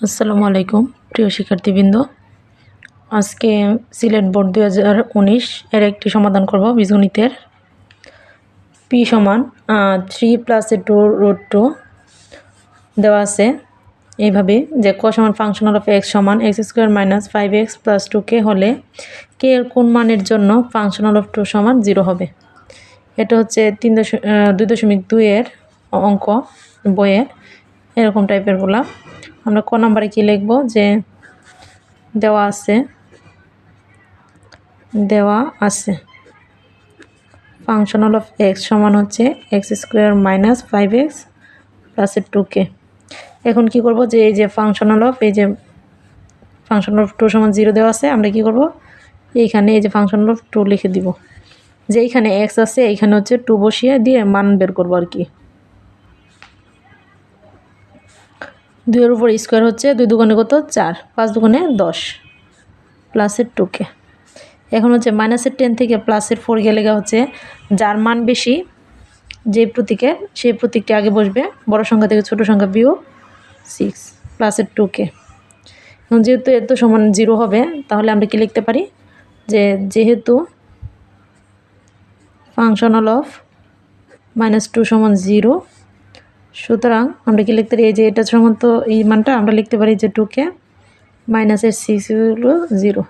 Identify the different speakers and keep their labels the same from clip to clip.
Speaker 1: আসসালামু আলাইকুম, প্রিয় শিক্ষার্থীবৃন্দ। আজকে সিলেট বোর্ড দুই হাজার উনিশ এর একটি সমাধান করব বীজগণিতের। পি সমান থ্রি প্লাস এ টু রুট টু দেওয়া আছে। এইভাবে যে ক সমান ফাংশনাল অফ এক্স সমান X square minus five X plus two কে হলে কে এর কোন মানের জন্য ফাংশনাল অফ টু সমান জিরো হবে? এটা হচ্ছে তিন দশ দুই দশমিক দুইয়ের অঙ্ক বইয়ের। এরকম টাইপের বলা আমরা ক নাম্বারে কী লিখব? যে দেওয়া আছে। দেওয়া আছে। ফাংশনাল অফ এক্স সমান হচ্ছে X square minus five X প্লাসের টু কে এখন কি করব? যে এই যে ফাংশনাল অফ এই যে ফাংশনাল অফ টু সমান জিরো দেওয়া আছে, আমরা কি করব? এইখানে এই যে ফাংশনাল অফ টু লিখে দিব। যে এইখানে এক্স আছে, এইখানে হচ্ছে টু বসিয়ে দিয়ে মান বের করব আর কি। দুইয়ের উপর স্কোয়ার হচ্ছে দুই দুগুণে কত? চার। পাঁচ দুগুণে দশ। প্লাসের টুকে। এখন হচ্ছে মাইনাসের টেন থেকে প্লাসের ফোর গেলে হচ্ছে যার মান বেশি যে প্রতীকের, সেই প্রতীকটি আগে বসবে। বড় সংখ্যা থেকে ছোট সংখ্যা বিয়োগ সিক্স প্লাসের টুকে। এখন যেহেতু এত সমান জিরো হবে, তাহলে আমরা কি লিখতে পারি? যে যেহেতু ফাংশনাল অফ মাইনাস টু সমান জিরো সুতরাং আমরা কি লিখতে পারি? এই যে এটা সমান তো এই মানটা আমরা লিখতে পারি যে টুকে মাইনাসের সিক্স হলো জিরো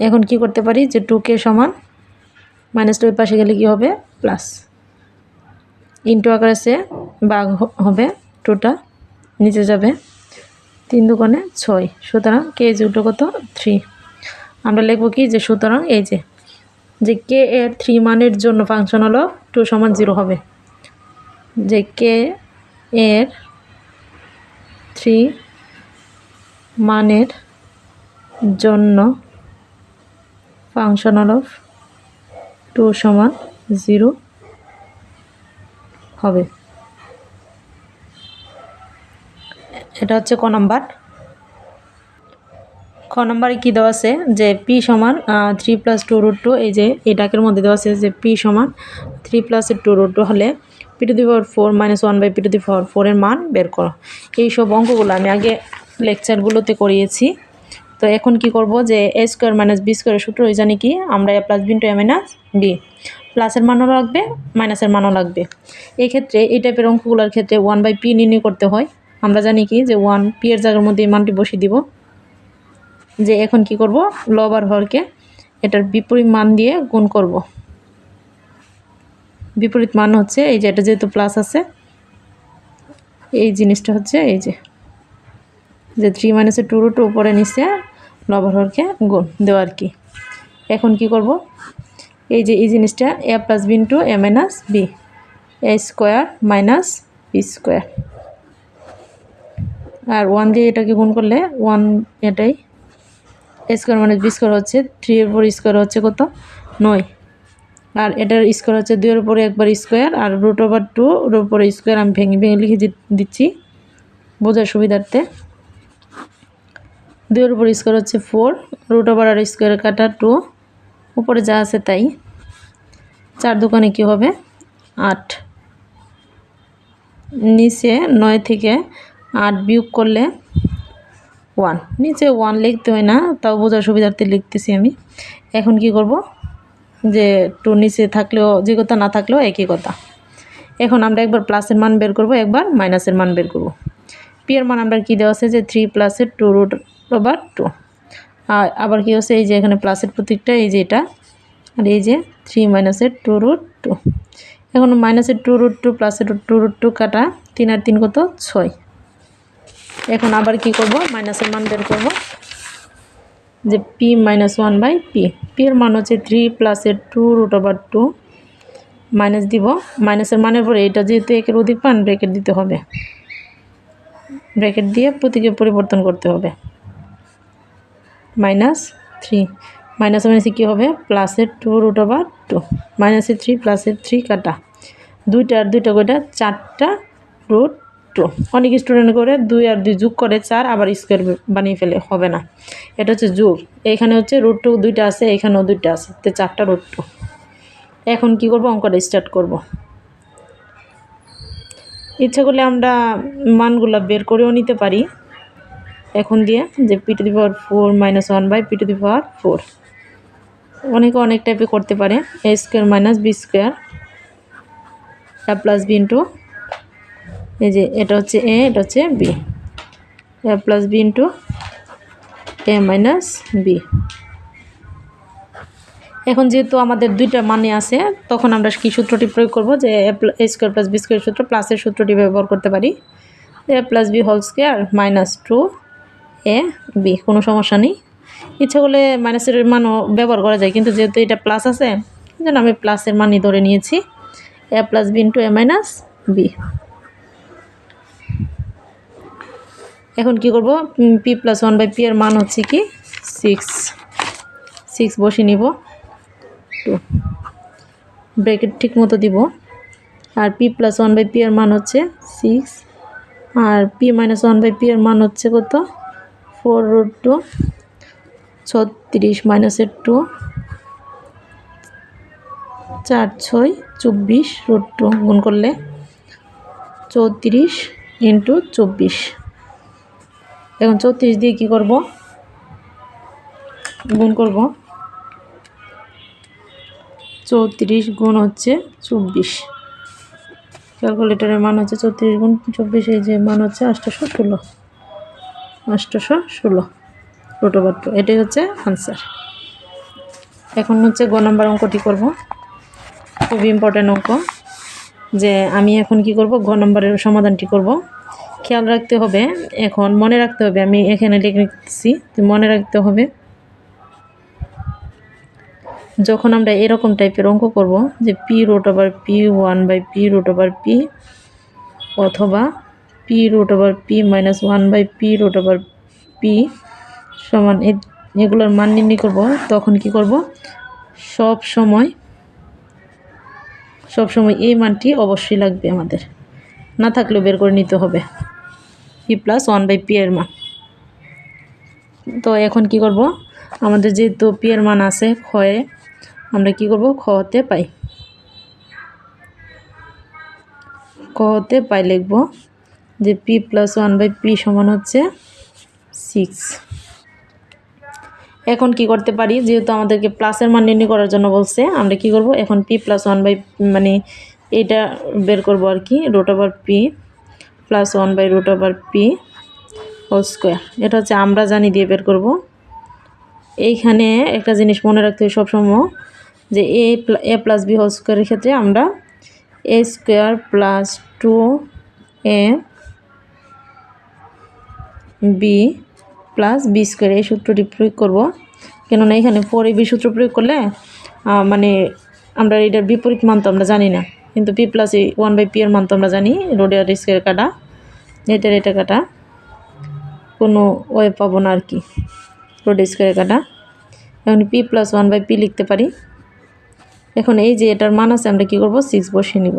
Speaker 1: এখন কি করতে পারি? যে টুকে সমান মাইনাস টু পাশে গেলে কি হবে? প্লাস ইন্টু আকারে সে বাঘ হবে টুটা নিচে যাবে তিন দুকোণে ছয়। সুতরাং কে উল্টো কত? থ্রি আমরা লিখব কি? যে সুতরাং এই যে যে কে এর থ্রি মানের জন্য ফাংশন হলো টু সমান জিরো হবে। যে কে এর থ্রি মানের জন্য ফাংশনাল অফ টু সমান জিরো হবে। এটা হচ্ছে ক নাম্বার। খ নাম্বারে কী দেওয়া আছে? যে পি সমান three plus two root two এই যে এই ডাকের মধ্যে দেওয়া আছে যে পি সমান থ্রি প্লাসের টু রুট টু হলে P to the power four minus one by P to the power ফোরের মান বের করো। এই সব অঙ্কগুলো আমি আগে লেকচারগুলোতে করিয়েছি। তো এখন কি করব যে এ স্কোয়ার মাইনাস বি স্কোয়ারের সূত্র ওই জানি কি? আমরা A plus B into A minus B প্লাসের মানও লাগবে মাইনাসের মানও লাগবে। এই ক্ষেত্রে এই টাইপের অঙ্কগুলোর ক্ষেত্রে ওয়ান বাই পি নির্ণয় করতে হয়। আমরা জানি কি যে ওয়ান পি এর জায়গার মধ্যে এই মানটি বসিয়ে দিব। যে এখন কি করব? লব আর হরকে এটার বিপরীত মান দিয়ে গুণ করব। বিপরীত মান হচ্ছে, এই যে এটা যেহেতু প্লাস আছে, এই জিনিসটা হচ্ছে এই যে যে থ্রি মাইনাসের টু রুট উপরে নিচে হরকে গুণ দেওয়া আর কি। এখন কি করব? এই যে এই জিনিসটা A plus B into A minus B A square minus B square R one দিয়ে এটাকে গুণ করলে ওয়ান এটাই স্কোয়ার মানে বি স্কোয়ার হচ্ছে থ্রি এর উপর স্কোয়ার হচ্ছে কত? নয়। আর এটার স্কোয়ার হচ্ছে দুইয়ের উপরে একবার স্কোয়ার আর রুট ওভার টু ওর উপরে স্কোয়ার আমি ভেঙে ভেঙে লিখে দিচ্ছি বোঝার সুবিধার্থে। দুইয়ের উপর স্কোয়ার হচ্ছে ফোর রুট ওভার আর স্কোয়ার কাটা টু উপরে যা আছে তাই। চার দোকানে কি হবে? আট। নিচে নয় থেকে আট বিয়োগ করলে ওয়ান নিচে ওয়ান লিখতে হয় না, তাও বোঝার সুবিধার্থে লিখতেছি আমি। এখন কি করব? যে টু নিচে থাকলেও, যে কথা না থাকলেও একই কথা। এখন আমরা একবার প্লাসের মান বের করব, একবার মাইনাসের মান বের করব। পি এর মান আমরা কী দেওয়া আছে যে থ্রি প্লাসের টু রুট ওভার টু আর আবার কী হচ্ছে, এই যে এখানে প্লাসের প্রতীকটা, এই যে এটা, আর এই যে থ্রি মাইনাসের টু রুট টু এখন মাইনাসের টু রুট টু প্লাসের টু রুট টু কাটা তিন আর তিন কত? ছয়। এখন আবার কি করব? মাইনাসের মান বের করব। যে P minus one by P P এর মান হচ্ছে থ্রি প্লাসের two root over two minus দিব। মাইনাসের মানের পরে এটা যেহেতু একের অধিক পান ব্রেকেট দিতে হবে। ব্র্যাকেট দিয়ে প্রতীকে পরিবর্তন করতে হবে। মাইনাস থ্রি মাইনাস মাইনাসে কী হবে? প্লাসের টু রুট ওভার টু মাইনাসের থ্রি প্লাসের থ্রি কাটা। দুইটা আর দুইটা কয়টা? চারটা রুট টু অনেক স্টুডেন্ট করে দুই আর দুই যোগ করে চার, আবার স্কোয়ার বানিয়ে ফেলে, হবে না। এটা হচ্ছে যোগ। এইখানে হচ্ছে রুট টু দুইটা আছে, এখানেও দুইটা আছে। তো চারটা রুট টু এখন কি করব? অঙ্কটা স্টার্ট করব। ইচ্ছে করলে আমরা মানগুলো বের করেও নিতে পারি। এখন দিয়ে যে P to the power four minus one by P to the power four অনেকে অনেক টাইপে করতে পারে। A square minus B square A plus B into এই যে এটা হচ্ছে এ, এটা হচ্ছে B. A plus B into A minus B এখন যেহেতু আমাদের দুইটা মানে আছে, তখন আমরা কি সূত্রটি প্রয়োগ করব যে A square plus B square সূত্র প্লাসের সূত্রটি ব্যবহার করতে পারি? A plus B whole square minus two A B কোনো সমস্যা নেই। ইচ্ছা করলে মাইনাসের মানও ব্যবহার করা যায়, কিন্তু যেহেতু এটা প্লাস আছে যেন আমি প্লাসের মানই ধরে নিয়েছি। A plus B into A minus B এখন কি করব? P plus one by P এর মান হচ্ছে কি? সিক্স সিক্স বসে নিব। টু ব্রেকেট ঠিক মতো দিব। আর P plus one by P এর মান হচ্ছে six R P minus one by P এর মান হচ্ছে কত? ফোর রুট টু ছত্রিশ মাইনাসের টু চার, ছয়, চব্বিশ রুট টু গুণ করলে চৌত্রিশ ইন্টু চব্বিশ। এখন চৌত্রিশ দিয়ে কি করব? গুণ করব। চৌত্রিশ গুণ হচ্ছে চব্বিশ। ক্যালকুলেটারের মান হচ্ছে চৌত্রিশ গুণ চব্বিশ, এই যে মান হচ্ছে আটশোশো ষোলো। আটশোশো ষোলো। রোটোবার টু এটাই হচ্ছে আনসার এখন হচ্ছে গ নম্বর অঙ্কটি করব। খুবই ইম্পর্ট্যান্ট অঙ্ক। যে আমি এখন কি করব? ঘ নম্বরের সমাধানটি করব। খেয়াল রাখতে হবে। এখন মনে রাখতে হবে, আমি এখানে লিখে নিচ্ছি মনে রাখতে হবে, যখন আমরা এরকম টাইপের অঙ্ক করব, যে P root over P one by P root over P অথবা P root over P minus one by P root over P সমান এগুলোর মান নির্ণয় করব, তখন কি করব? সব সময় সব সময় এই মানটি অবশ্যই লাগবে আমাদের। না থাকলেও বের করে নিতে হবে। P plus one by P এর মান। তো এখন কি করব? আমাদের যেহেতু পি এর মান আছে ক্ষয়ে আমরা কি করব? খ হতে পাই। কতে পাই লিখব যে P plus one by P সমান হচ্ছে সিক্স এখন কি করতে পারি? যেহেতু আমাদেরকে প্লাসের মান নির্ণয় করার জন্য বলছে, আমরা কি করব? এখন পি প্লাস ওয়ান বাই মানে এটা বের করব আর কি root over P plus one by root over P whole square এটা হচ্ছে আমরা জানি দিয়ে বের করব। এইখানে একটা জিনিস মনে রাখতে হবে সবসময় যে A A plus B whole স্কোয়ারের ক্ষেত্রে আমরা A square plus two A B plus B square এই সূত্রটি প্রয়োগ করব। কেননা এখানে ফোর এ বি সূত্র প্রয়োগ করলে মানে আমরা এটার বিপরীত মান তো আমরা জানি না। কিন্তু পি প্লাস এই ওয়ান বাই পি এর মান তো আমরা জানি রোডের স্কোয়ার কাটা এটার এটা কাটা, কোনো ওয়ে পাবো না আর কি রোড স্কোয়ার কাটা। এখন P plus one by P লিখতে পারি। এখন এই যে এটার মান আছে, আমরা কী করব? সিক্স বসিয়ে নিব।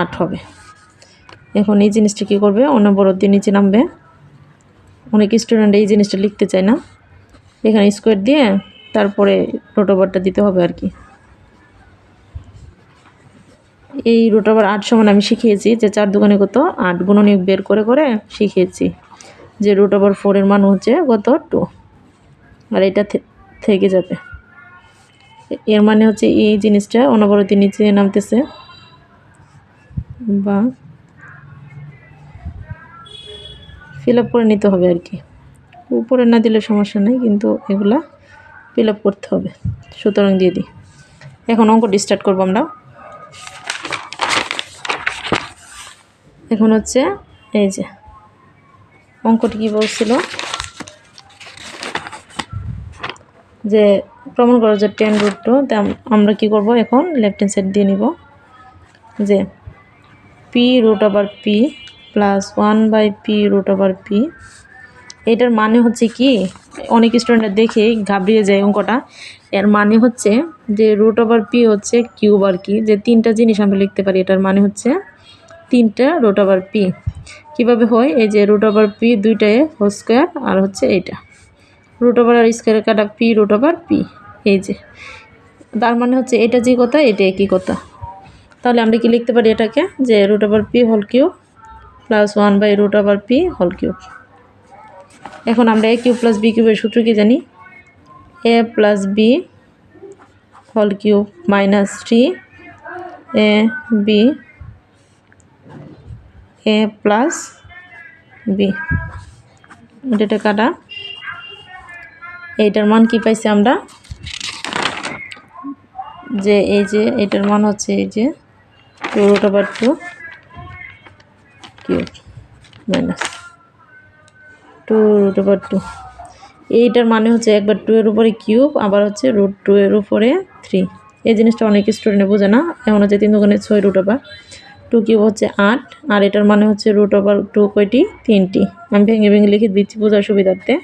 Speaker 1: আট হবে। এখন এই জিনিসটা কী করবে? অনবরত নিচে নামবে। অনেক স্টুডেন্ট এই জিনিসটা লিখতে চায় না। এখানে স্কোয়ার দিয়ে তারপরে রোটোবারটা দিতে হবে আর কি। এই রোটোবার আট সমান আমি শিখিয়েছি, যে চার দোকানে কত? আট গুণনীয় বের করে করে শিখিয়েছি, যে রুট ওভার ফোরের মান হচ্ছে কত? টু আর এটা থেকে যাবে। এর মানে হচ্ছে এই জিনিসটা অনবরতি নিচে নামতেছে। বা ফিল আপ করে নিতে হবে আর কি। উপরে না দিলে সমস্যা নেই, কিন্তু এগুলা ফিল আপ করতে হবে। সুতরাং দিয়ে দিই। এখন অঙ্কটি স্টার্ট করব আমরা। এখন হচ্ছে এই যে অঙ্কটি কী বলছিল? যে প্রমাণ করো যে টেন রুট টু আমরা কি করব এখন? লেফট হ্যান্ড সাইড দিয়ে নিব। যে P root over P plus one by P root over P এটার মানে হচ্ছে কি? অনেক স্টুডেন্টরা দেখে ঘাবড়িয়ে যায় অঙ্কটা। এর মানে হচ্ছে যে রুট ওভার পি হচ্ছে কিউব আর কি। যে তিনটা জিনিস আমরা লিখতে পারি, এটার মানে হচ্ছে তিনটা রুট ওভার পি কীভাবে হয়? এই যে রুট ওভার পি দুইটায় হোল স্কোয়ার আর হচ্ছে এইটা। রুট ওভার আর স্কোয়ার কাটা পি রুট ওভার পি এই যে। তার মানে হচ্ছে এটা যে কথা, এটা একই কথা। তাহলে আমরা কি লিখতে পারি এটাকে? যে root over P whole cube plus one by root over P whole cube এখন আমরা এ কিউব প্লাস বি কিউবের সূত্র কি জানি? A plus B whole cube minus three A B A plus B এটা কাটা। এইটার মান কি পাইছি আমরা? যে এই যে, এটার মান হচ্ছে এই যে two root over two cube minus two root over two এইটার মানে হচ্ছে একবার টু এর উপরে কিউব আবার হচ্ছে রুট টু এর উপরে থ্রি এই জিনিসটা অনেক স্টুডেন্টে বোঝে না। এমন হচ্ছে তিন দোকানে ছয় রুট ওভার টু কিউব হচ্ছে আট, আর এটার মানে হচ্ছে রুট ওভার টু কয়টি? তিনটি। আমি ভেঙে ভেঙে লিখে দিচ্ছি বোঝার সুবিধার্থে।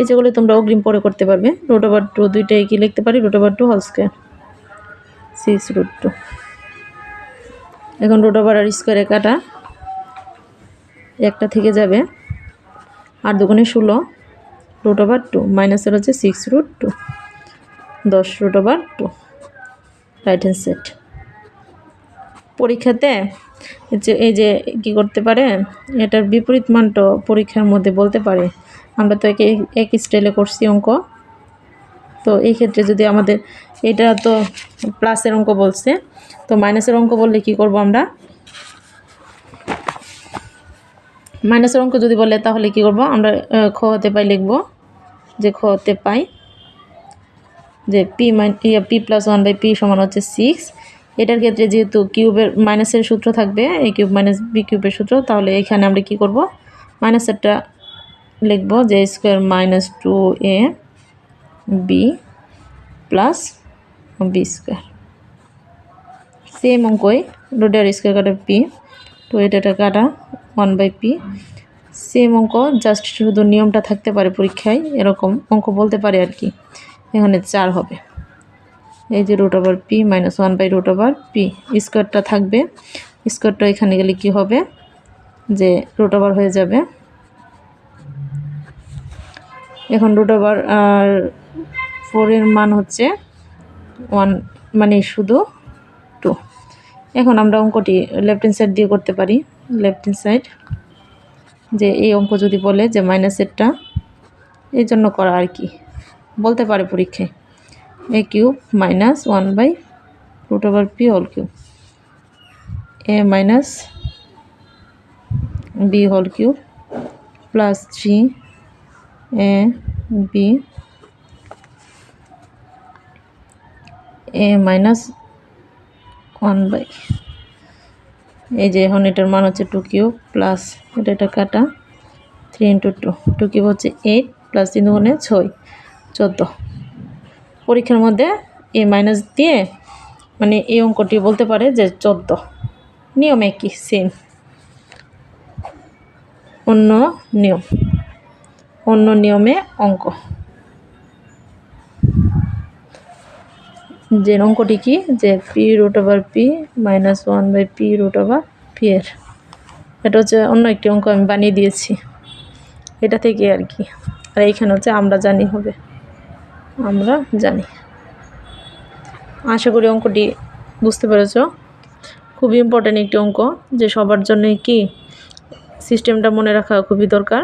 Speaker 1: এই যেগুলো তোমরা অগ্রিম পরে করতে পারবে। রুট ওভার টু দুইটাই কি লিখতে পারি? Root over two whole square six root two এখন রুট ওভার আর স্কোয়ারে কাটা। একটা থেকে যাবে। আর দুগুণে ষোলো রুট ওভার টু মাইনাসের হচ্ছে সিক্স রুট টু দশ root over two right hand set পরীক্ষাতে, এই যে কী করতে পারে, এটার বিপরীত মানটা পরীক্ষার মধ্যে বলতে পারে। আমরা তো একে, এক স্টাইলে করছি অঙ্ক। তো এই ক্ষেত্রে যদি আমাদের, এটা তো প্লাসের অঙ্ক বলছে, তো মাইনাসের অঙ্ক বললে কি করব আমরা? মাইনাসের অঙ্ক যদি বলে, তাহলে কি করব? আমরা খ হতে পাই লিখব, যে খ হতে পাই, যে P minus P plus one by P সমান হচ্ছে সিক্স এটার ক্ষেত্রে যেহেতু কিউবের মাইনাসের সূত্র থাকবে এ কিউব মাইনাস বি কিউবের সূত্র, তাহলে এখানে আমরা কি করব? মাইনাসেরটা লিখব যে square minus two A B plus B square. Same অঙ্কই রোডের স্কোয়ার কাটা পি টু এটা কাটা ওয়ান বাই পি। সেম অঙ্ক, জাস্ট শুধু নিয়মটা থাকতে পারে পরীক্ষায়, এরকম অঙ্ক বলতে পারে আর কি। এখানে চার হবে। এই যে root over P minus one by root over P স্কোয়ারটা থাকবে। স্কোয়ারটা এখানে গেলে কি হবে? যে রুট ওভার হয়ে যাবে। এখন রুট ওভার আর ফোরের মান হচ্ছে ওয়ান মানে শুধু টু এখন আমরা অঙ্কটি লেফট হ্যান্ড সাইড দিয়ে করতে পারি। লেফট হ্যান্ড সাইড যে এই অঙ্ক যদি বলে যে মাইনাসেরটা এই জন্য করা আর কি। বলতে পারে পরীক্ষায়। A cube minus one by root over P whole cube A minus B whole cube plus three A B A minus one by এই যে এখন এটার মান হচ্ছে টু কিউব প্লাস এটা এটা কাটা three into two two cube হচ্ছে এইট প্লাস তিন দুগুণে ছয়, চোদ্দ। পরীক্ষার মধ্যে এ মাইনাস দিয়ে মানে এই অঙ্কটি বলতে পারে যে চোদ্দ। নিয়ম একই সেম অন্য নিয়ম। অন্য নিয়মে অঙ্ক। যে অঙ্কটি কি? যে P root over P minus one by P root over P এর। এটা হচ্ছে অন্য একটি অঙ্ক আমি বানিয়ে দিয়েছি। এটা থেকে আর কি। আর এইখানে হচ্ছে আমরা জানি হবে। আমরা জানি। আশা করি অঙ্কটি বুঝতে পেরেছ। খুবই ইম্পর্ট্যান্ট একটি অঙ্ক যে সবার জন্যই কি সিস্টেমটা মনে রাখা খুবই দরকার।